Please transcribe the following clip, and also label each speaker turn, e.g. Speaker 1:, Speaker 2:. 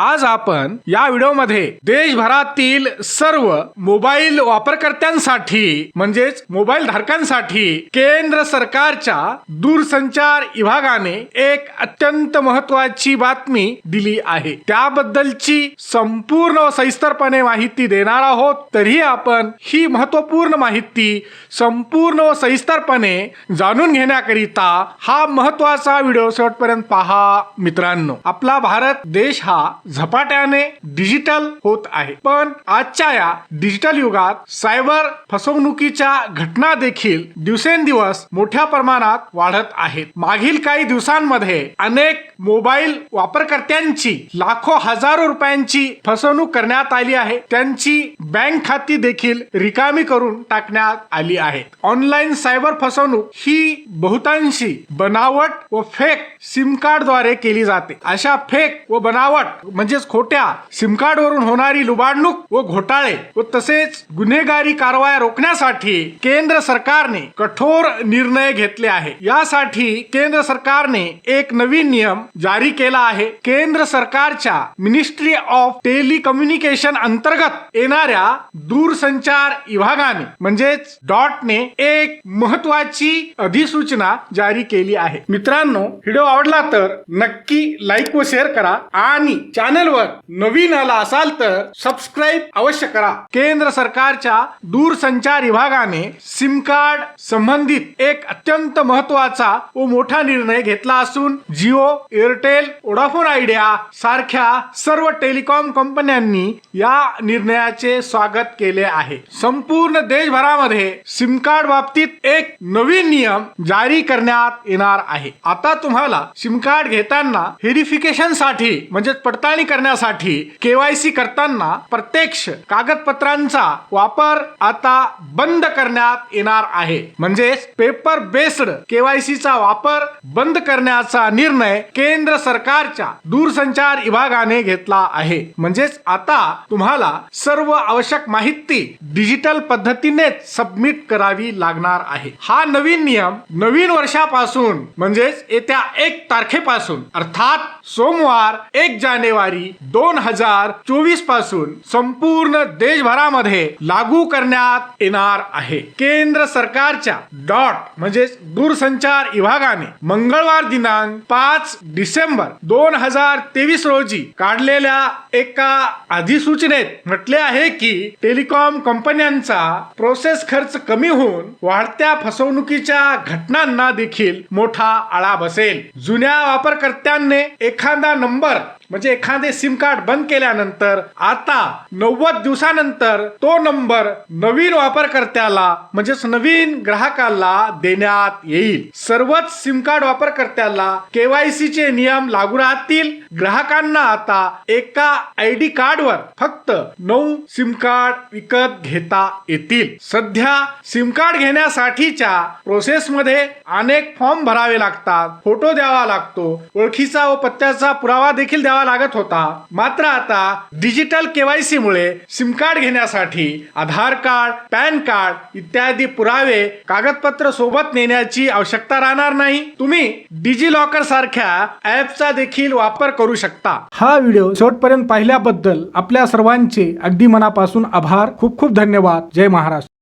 Speaker 1: आज आपण या व्हिडिओमध्ये देशभरातील सर्व मोबाईल वापरकर्त्यांसाठी म्हणजेच मोबाईल धारकांसाठी केंद्र सरकारच्या दूरसंचार विभागाने एक अत्यंत महत्वाची बातमी दिली आहे. त्याबद्दलची संपूर्ण सविस्तरपणे माहिती देणार आहोत. तरीही आपण ही महत्त्वपूर्ण माहिती संपूर्ण व सविस्तरपणे जाणून घेण्याकरिता हा महत्त्वाचा व्हिडिओ शेवटपर्यंत पहा मित्रांनो. आपला भारत देश हा झपाट्याने डिजिटल होत आहे. पण आजच्या या डिजिटल युगात सायबर फसवणुकीच्या घटना देखील दिवसेंदिवस मोठ्या प्रमाणात वाढत आहेत. मागील काही दिवसांमध्ये अनेक मोबाईल वापरकर्त्यांची लाखो हजारो रुपयांची फसवणूक करण्यात आली आहे. त्यांची बँक खाती देखील रिकामी करून टाकण्यात आली आहे. ऑनलाईन सायबर फसवणूक ही बहुतांशी बनावट व फेक सिम कार्डद्वारे केली जाते. अशा फेक व बनावट म्हणजेच खोट्या सिम कार्ड वरून होणारी लुबाडणूक व घोटाळे व तसेच गुन्हेगारी कारवाया रोखण्यासाठी केंद्र सरकारने कठोर निर्णय घेतले आहे. यासाठी केंद्र सरकारने एक नवीन नियम जारी केला आहे. केंद्र सरकारच्या मिनिस्ट्री ऑफ टेलिकम्युनिकेशन अंतर्गत येणाऱ्या दूरसंचार विभागाने म्हणजेच डॉटने एक महत्वाची अधिसूचना जारी केली आहे. मित्रांनो व्हिडिओ आवडला तर नक्की लाईक व शेअर करा आणि चॅनलवर नवीन आला असाल तर सबस्क्राईब अवश्य करा. केंद्र सरकारच्या दूरसंचार विभागाने सिम कार्ड संबंधित एक अत्यंत महत्त्वाचा व मोठा निर्णय घेतला असून जिओ एअरटेल वोडाफोन आयडिया सारख्या सर्व टेलिकॉम कंपन्यांनी या निर्णयाचे स्वागत केले आहे. संपूर्ण देशभरामध्ये सिम कार्ड बाबतीत एक नवीन नियम जारी करण्यात येणार आहे. आता तुम्हाला सिम कार्ड घेताना व्हेरिफिकेशनसाठी म्हणजेच पडताळणी करण्यासाठी केवायसी करताना प्रत्यक्ष कागदपत्रांचा वापर आता बंद करण्यात येणार आहे. म्हणजेच पेपर बेस्ड केवायसीचा वापर बंद करण्याचा निर्णय केंद्र सरकारच्या दूरसंचार विभागाने घेतला आहे. म्हणजेच आता तुम्हाला सर्व आवश्यक माहिती डिजिटल पद्धतीनेच सबमिट करावी लागणार आहे. हा नवीन नियम नवीन वर्षापासून म्हणजेच येत्या एक तारखेपासून अर्थात सोमवार एक जानेवारी दोन हजार चोवीसपासून संपूर्ण देशभरामध्ये लागू करण्यात येणार आहे. केंद्र सरकारच्या डॉट म्हणजेच दूरसंचार विभागाने मंगळवार दिनांक पाच डिसेंबर दोन हजार तेवीस रोजी काढलेल्या एका अधिसूचनेत म्हटले आहे की टेलिकॉम कंपन्यांचा प्रोसेस खर्च कमी होऊन वाढत्या फसवणुकीच्या घटनांना देखील मोठा आळा बसेल. जुन्या वापरकर्त्यांनी एखादा नंबर म्हणजे एखादे सिम कार्ड बंद केल्यानंतर आता नव्वद दिवसानंतर तो नंबर नवीन वापरकर्त्याला म्हणजेच नवीन ग्राहकाला देण्यात येईल. सर्वच सिम कार्ड वापरकर्त्याला केवायसी चे नियम लागू राहतील. ग्राहकांना आता एका आय डी कार्डवर फक्त नऊ सिम कार्ड विकत घेता येतील. सध्या सिम कार्ड घेण्यासाठीच्या प्रोसेस मध्ये अनेक फॉर्म भरावे लागतात फोटो द्यावा लागतो ओळखीचा व पत्त्याचा पुरावा देखील द्यावा लागत होता. मात्र आता डिजिटल केवायसी मुळे सिम कार्ड घेण्यासाठी आधार कार्ड पॅन कार्ड इत्यादी पुरावे कागदपत्र सोबत नेण्याची आवश्यकता राहणार नाही. तुम्ही डिजी लॉकर सारख्या ऍपचा देखील वापर करू शकता. हा व्हिडिओ शेवटपर्यंत पाहिल्याबद्दल आपल्या सर्वांचे अगदी मनापासून आभार. खूप खूप धन्यवाद. जय महाराष्ट्र.